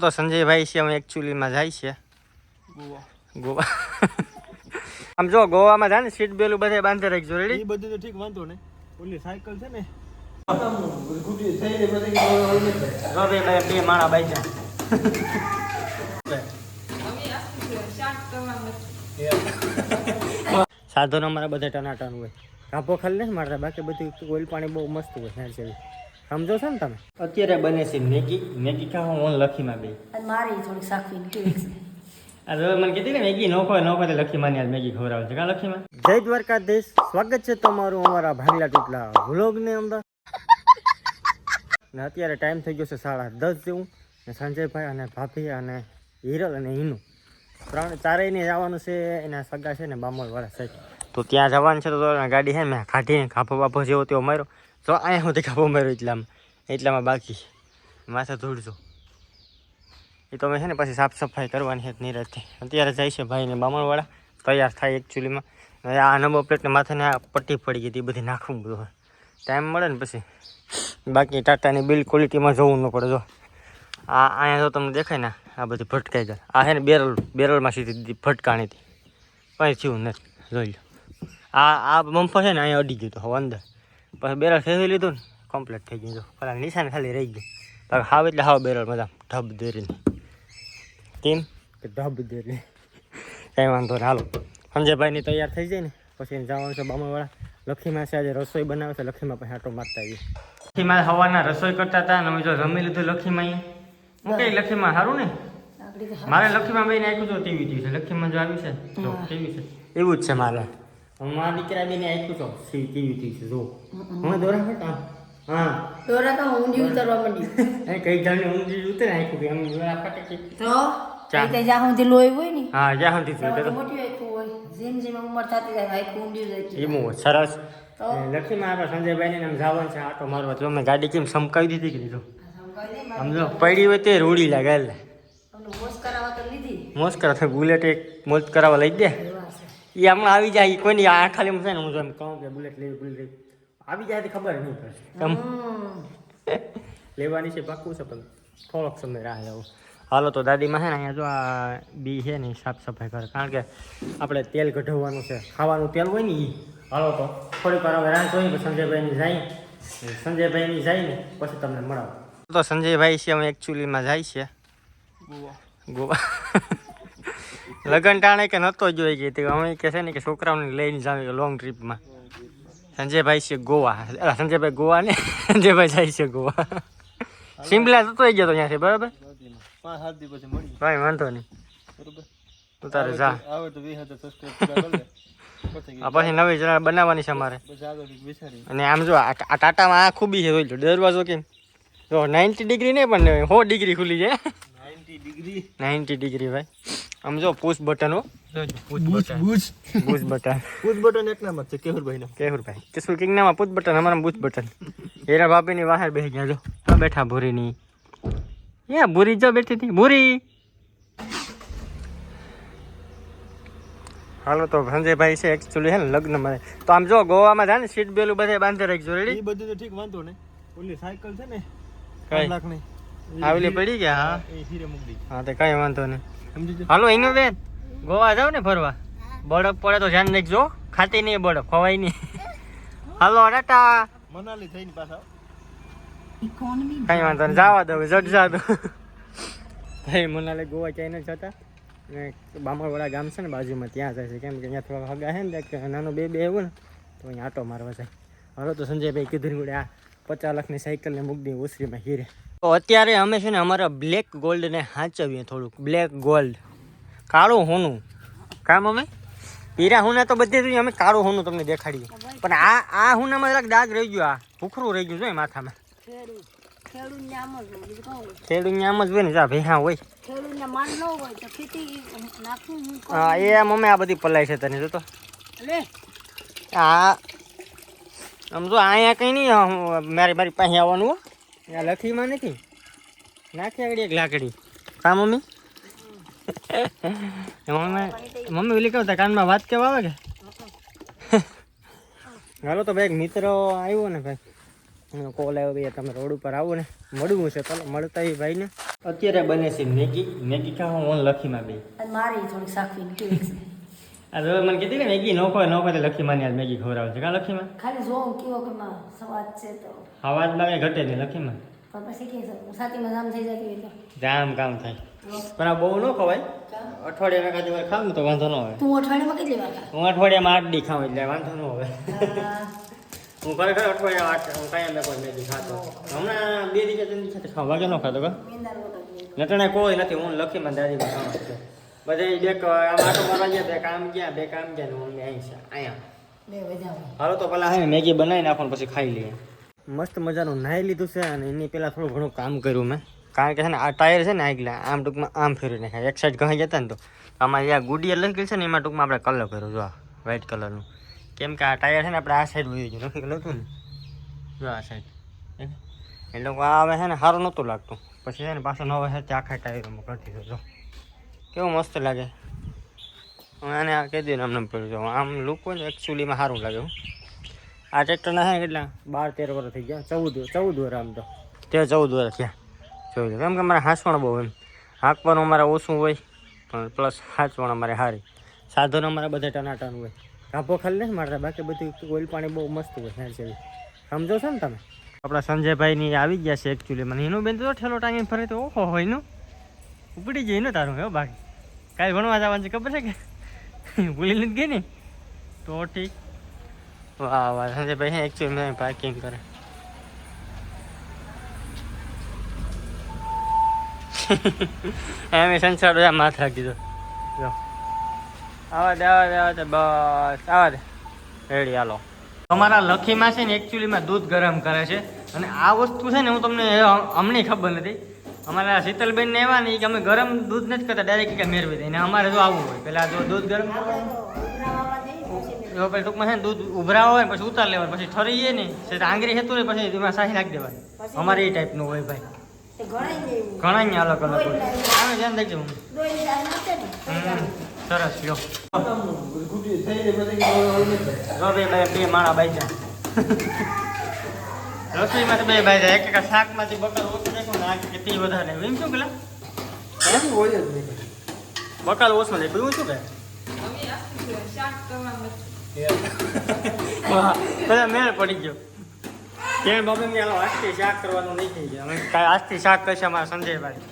તો સંજયભાઈ છે અમે એકચ્યુઅલીમાં જાય છે. ગોવા. ગોવા. આમ જો ગોવામાં જાય ને સીટ બેલું બધે બાંધી રાખજો રેડી બધું તો ઠીક વાંધો ને ઓલી સાયકલ છે ને? બે માણા બાઈ જાય સાધનો અમારા બધા ટનાટન હોય. કાપો ખાલી નથી મારતા બાકી બધું ઓઇલ પાણી બહુ મસ્ત હોય નેચરલી સમજો છો ને તમે? અત્યારે બને છે મેગી. મેગી ખાવા હું લખીમાં બે મારી થોડીક સાખવી મને કીધી ને મેગી તો લખીમાં ની આજ મેગી ખવડાવે છે. કા લખીમાં જય દ્વારકાધીશ. સ્વાગત છે તમારું અમારા ભાગલા ટુકલા વ્લોગની અંદર. ને અત્યારે ટાઈમ થઈ ગયો છે સાડા દસ જેવું. ને સંજયભાઈ અને ભાભી અને હિરલ અને હિનુ. ત્રણ ચારેયને જવાનું છે એના સગા છે ને બામોલ વાળા સાહેબ. તો ત્યાં જવાનું છે તો ગાડી છે ને મેં કાઢીને ખાપો બાપો જેવો તેવો માર્યો તો અહીંયા સુધી ખાપો માર્યો એટલામાં. એટલામાં બાકી માથા ધૂળજો. એ તો મેં છે ને પછી સાફ સફાઈ કરવાની છે નિરાતે. અત્યારે જાય છે ભાઈને બામણવાળા. તૈયાર થાય એકચ્યુઅલીમાં આ નંબર પ્લેટને માથાને આ પટ્ટી પડી ગઈ હતી બધી નાખવું બધું ટાઈમ મળે ને પછી. બાકી ટાટાની બિલ ક્વોલિટીમાં જોવું ન પડે, જો. આ અહીંયા જો તમને દેખાય ને, આ બધી ભટકાઈ ગયા આ છે ને બેરલ, બેરલમાં સીધી ભટકાણી હતી. કંઈ થયું નથી. જોઈ લો. આ આ બમ્ફર છે ને, અહીંયા અડી ગયું તો હવે અંદર. પછી બેરલ ફેરવી લીધું ને કમ્પ્લીટ થઈ ગયું. જો પેલા નિશાન ખાલી રહી ગયું. બાકી હાવ એટલે હાવ બેરલ બધા ઢબ દેરીને. કેમ? કે ઢબ દેરી. કંઈ વાંધો નહીં હાલો. સંજયભાઈની તૈયાર થઈ જાય ને પછી જવાનું છે બામણવાળા. લખીમાં છે આજે રસોઈ બનાવે છે લખીમાં પછી આટો મારતા આવીએ. લખીમાં હવાના રસોઈ કરતા હતા અને અમે જો રમી લીધું લખીમાં અહીંયા. હું કઈ લખીમાં? સારું ને? મારે લખીમાં બેન આપ્યું તો ટીવી ટીવી છે. લખીમાં જો આવ્યું છે ટીવી છે. એવું જ છે મારે. મારા દીકરા બેને આપ્યું તો. ટીવી ટીવી છે જો હું દોરા હતા હા. દોરા તો ઊંધી ઉતરવા માંડી. એ કઈ જાણે ઊંધી ઉતરે આપ્યું કે એમ દોરા ફાટે તો. જ્યાં સુધી લોહી હોય ને હા જ્યાં સુધી ત્યાં થયું મોટી આખું હોય. જેમ જેમ ઉંમર થતી જાય આખું ઊંડી જાય છે. એવું સરસ. તો? લક્ષ્મીમાં આપણે સંજયભાઈને આમ જવાનું છે. આટો મારવા તો અમે ગાડી કેમ સમકાવી દીધી કે. સમજો પડી હોય તે રૂડી લાગે એટલે તમને તો લીધી. મોજ કરા થાય બુલેટ એક મોજ કરાવવા લઈ છે એ હમણાં આવી જાય કોઈની આ ખાલી હું છે ને હું જો એમ કહું કે બુલેટ લેવી બુલેટ લેવી. આવી જાય તો ખબર નહીં પડે. એમ. લેવાની છે પાક્કું છે પણ થોડોક સમય રાહ જવું. હાલો તો દાદીમાં છે ને અહીંયા જો આ બી છે ને સાફ સફાઈ કરે. કારણ કે આપણે તેલ કઢાવવાનું છે ખાવાનું તેલ હોય ને એ હાલો તો થોડીક વાર હવે રાહ જોઈએ પછી સંજયભાઈની જાય. સંજયભાઈની જાય ને પછી તમને મળાવો. તો સંજયભાઈ છે અમે એકચ્યુઅલીમાં જાય છે. ગોવા. ગોવા. લગન ટાણે કે નહોતો જોઈ ગઈ તે અમે કે છે ને કે છોકરાઓને લઈને જાવ લોંગ ટ્રીપમાં સંજયભાઈ છે ગોવા. સંજયભાઈ ગોવા ને સંજયભાઈ જાય છે ગોવા. સિમલા જતો ગયો તો ત્યાંથી બરાબર? ભાઈ વાંધો નહીં. તું તારે જા. આ પછી નવી જરા બનાવવાની છે અમારે. અને આમ જો આ ટાટામાં આ ખૂબી છે જોઈ લો દરવાજો કેમ? જો નાઇન્ટી ડિગ્રી નહીં પણ સો ડિગ્રી ખુલી જાય. ડિગ્રી. નાઇન્ટી ડિગ્રી ભાઈ. આમ જો પુશ બટન હો. પુશ બટન પુશ બટન એક નામ છે કેહુરભાઈ નો. કેહુરભાઈ કેશુર કિંગ નામ પુશ બટન અમારા પુશ બટન એના બાપીની બહાર બેસી ગયા જો. આ બેઠા ભૂરીની. યા ભૂરી જો બેઠી હતી. ભૂરી. હાલો તો સંજયભાઈ છે એકચ્યુઅલી હે ને મારે તો આમ જો ગોવામાં જાય ને સીટ બેલું બધે બાંધી રાખજો રેડી એ બધું તો ઠીક વાંધો ને ઓલી સાયકલ છે ને કઈ? લાખ લાખની આવેલી પડી ગયા હા? એ હીરે મૂકી હા તો કઈ વાંધો નહીં. સમજી હાલો એનો બેન ગોવા જાવ ને ફરવા. બળક પડે તો ધ્યાન રાખજો ખાતી નહીં બળક ખવાય નહીં. હાલો ટાટા. મનાલી થઈને પાછા ઇકોનોમી કઈ વાંધો નહીં જવા દો જટ જા દો ભાઈ મનાલી ગોવા ક્યાંય નથી જતા? ને બામણવાળા ગામ છે ને બાજુમાં ત્યાં જાય છે. કેમ કે અહીંયા થોડા હગા છે ને કે નાનો બે બે એવું ને તો અહીંયા આટો મારવા જાય. હાલો તો સંજયભાઈ કીધું ને આ પચાસ લાખની સાયકલને મૂકી દઈએ ઓસરીમાં હીરે. તો અત્યારે અમે છે ને અમારા બ્લેક ગોલ્ડને હાંચવીએ થોડુંક. બ્લેક ગોલ્ડ કાળું હોનું. કામ અમે પીરા હુના તો બધે જોઈએ અમે કાળું હોનું તમને દેખાડીએ. પણ આ આ હુનામાં જરાક દાગ રહી ગયો આ ભૂખરું રહી ગયું છે માથામાં. ખેડૂત આમ જ હોય ને જા ભેહા હોય. હું એ મમ્મી આ બધી પલાય છે તને જોતો આ આમ જો અહીંયા કંઈ નહીં મારી મારી પાસે આવવાનું આ લખીમાં નથી? નાખી આગળ એક લાકડી. કા મમ્મી? મમ્મી મમ્મી ઓલી કહું કાનમાં વાત કેવા આવે કે? હાલો તો ભાઈ એક મિત્ર આવ્યો ને ભાઈ. એનો કોલ આવ્યો ભાઈ તમે રોડ ઉપર આવો ને. મળવું છે ચાલો મળતા એ ભાઈને. અત્યારે બને છે મેગી. મેગી ખાવા હું લખીમાં બે અને મારી થોડીક સાખવી હવે મને કીધી ને મેગી નો ખવાય નો ખવાય લખી માં આજ મેગી ખવડાવે છે. કા લખીમાં ખાલી જોઉં કેવો કે માં સવાદ છે તો. અવાજમાં કઈ ઘટે નહીં લખીમાં પણ પછી કે સાતીમાં જામ થઈ જતી રીતે જામ કામ થાય. પણ આ બહુ ન ખવાય. અઠવાડિયામાં એકાદી વાર ખાવ તો વાંધો ન આવે. તું અઠવાડિયામાં કેટલી વાર હું અઠવાડિયામાં આઠ દી ખાઉં એટલે વાંધો ન આવે. હું. ખરેખર અઠવાડિયા આઠ હું કાંઈ મેં કોઈ મેગી ખાતો હમણાં બે દિવસ ત્રણ દિવસ ખાવ વાગે ન ખાતો કા? નટણે કોઈ નથી હું લખીમાં દાદી ખાવા. બધા બે આટો મારવા ગયા બે કામ ગયા બે કામ ગયા ને અહીં છે અહીંયા. હાલો તો પેલા હા મેગી બનાવી નાખો પછી ખાઈ લઈએ. મસ્ત મજાનું નાહી લીધું છે અને એની પહેલાં થોડું ઘણું કામ કર્યું મેં. કારણ કે છે ને આ ટાયર છે ને આગલા આમ ટૂંકમાં આમ ફેરવી નાખ્યા. એક સાઈડ ઘણા જતા ને તો આમાં જ્યાં ગુડી લખી ગઈ છે ને એમાં ટૂંકમાં આપણે કલર કર્યો જો વ્હાઈટ કલરનું કેમ કે આ ટાયર છે ને આપણે આ સાઈડ વહી ગયું નથી લખ્યું ને? જો આ સાઈડ એટલે આ આવે છે ને સારું નહોતું લાગતું. પછી છે ને પાછો નવો છે તે આખા ટાયરમાં કરી દીધો જો. કેવું મસ્ત લાગે? હું આને આ કહી દઉં આમને પડ્યું આમ લુક હોય ને એકચ્યુઅલીમાં સારું લાગે હું. આ ટ્રેક્ટરના ને કેટલા? બાર, તેર વર્ષ થઈ ગયા. ચૌદ ચૌદ વર્ષ આમ તો. તે ચૌદ વર્ષ થયા. ચૌદ કેમ કે મારે હાંસવણ બહુ એમ. હાંકવાનું અમારે ઓછું હોય, પણ પ્લસ હાંચવણ અમારે સારી. સાધનો અમારે બધા ટનાટન હોય. કાપો ખાલી નથી મારતા, બાકી બધું ઓઇલ પાણી બહુ મસ્ત હોય હેર જેવી સમજો છો ને તમે? આપણા સંજયભાઈની આવી ગયા છે એકચ્યુઅલી મને એનું બેન તો ઠેલો ટાંગીને ફરે તો, ઓહો, હોય એનું ઉપડી જઈ ને તારું, હે બાકી. કાંઈ ભણવા જવાનું છે ખબર છે કે? ભૂલી નથી ગઈ ને? તો ઠીક. વાહ વાહ સંજયભાઈ મેં પાર્કિંગ કરે. એમ સંસાર બધા માથ રાખી દો. આવા દે આવા દે આવા દે, બસ, આવા દે. રેડી હાલો. અમારા લખીમાં છે ને એકચ્યુઅલીમાં દૂધ ગરમ કરે છે. અને આ વસ્તુ છે ને, હું તમને અમને ખબર નથી. અમારા શીતલબેન ને એવા નહીં કે અમે ગરમ દૂધ નથી કરતા ડાયરેક્ટ કે મેળવી દઈએ ને અમારે જો આવવું હોય પેલા જો દૂધ ગરમ કરવાનું જો પછી ટૂંકમાં છે ને દૂધ ઉભરા હોય પછી ઉતાર લેવાનું પછી ઠરીએ ને છે આંગળી હેતું હોય પછી એમાં સાહી નાખી દેવાની. અમારે એ ટાઈપનું હોય ભાઈ. ને ઘણા અહીંયા અલગ અલગ હોય. આવે ધ્યાન દેજો સરસ લ્યો. ને બે બે માળા બાઈ જાય રસોઈમાં તો બે બાઈ જાય એક એક શાકમાંથી બકર દેખો કે તે વધારે એમ શું પેલા? એમ હોય જ નહીં. બકાલ ઓછો એવું શું કે? બધા મેળ પડી ગયો. કેમ બાબા કે હાલો આજથી શાક કરવાનું નહીં થઈ ગયું. કાંઈ આજથી શાક કરશે અમારા સંજયભાઈ.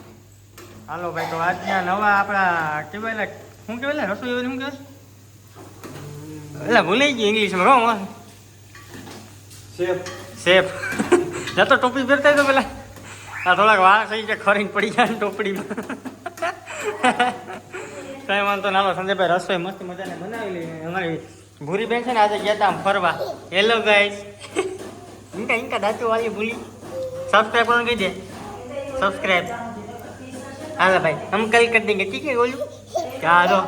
હાલો ભાઈ તો આજના નવા આપણા કેવાય શું કહેવાય લે રસોઈ શું કહેવાય એટલે ભૂલાઈ ગયું ઇંગ્લિશમાં કહો શેફ સેફ જતો તો ટોપી પહેરતા તો પેલા. આ થોડાક વાળ થઈ જાય ખરીને પડી જાય ને ટોપડીમાં. કઈ વાંધો નાલો સંજયભાઈ રસોઈ મસ્ત મજાને બનાવી લઈ અમારી ભૂરી બેન છે ને આજે ગયા હતા ફરવા. હેલો ગાઈસ ઇન્કા ઇન્કા દાંતુ વાળી ભૂલી. સબસ્ક્રાઈબ કરવાનું કહી દે. સબસ્ક્રાઈબ હાલો, ભાઈ હમ કલ કરી દેંગે. ઠીક હે બોલું ચાલો.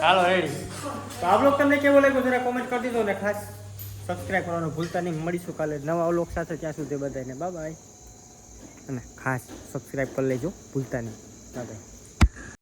ચાલો રેડી તો આપ લોગ તમને કેવો લાગ્યો જરા કોમેન્ટ કરી દીધો ને ખાસ. સબસ્ક્રાઈબ કરવાનું ભૂલતા નહીં. મળીશું કાલે નવા લોકો સાથે. ત્યાં સુધી બધાને. બાય બાય અને ખાસ સબસ્ક્રાઈબ કરી લેજો ભૂલતા નહીં. બાય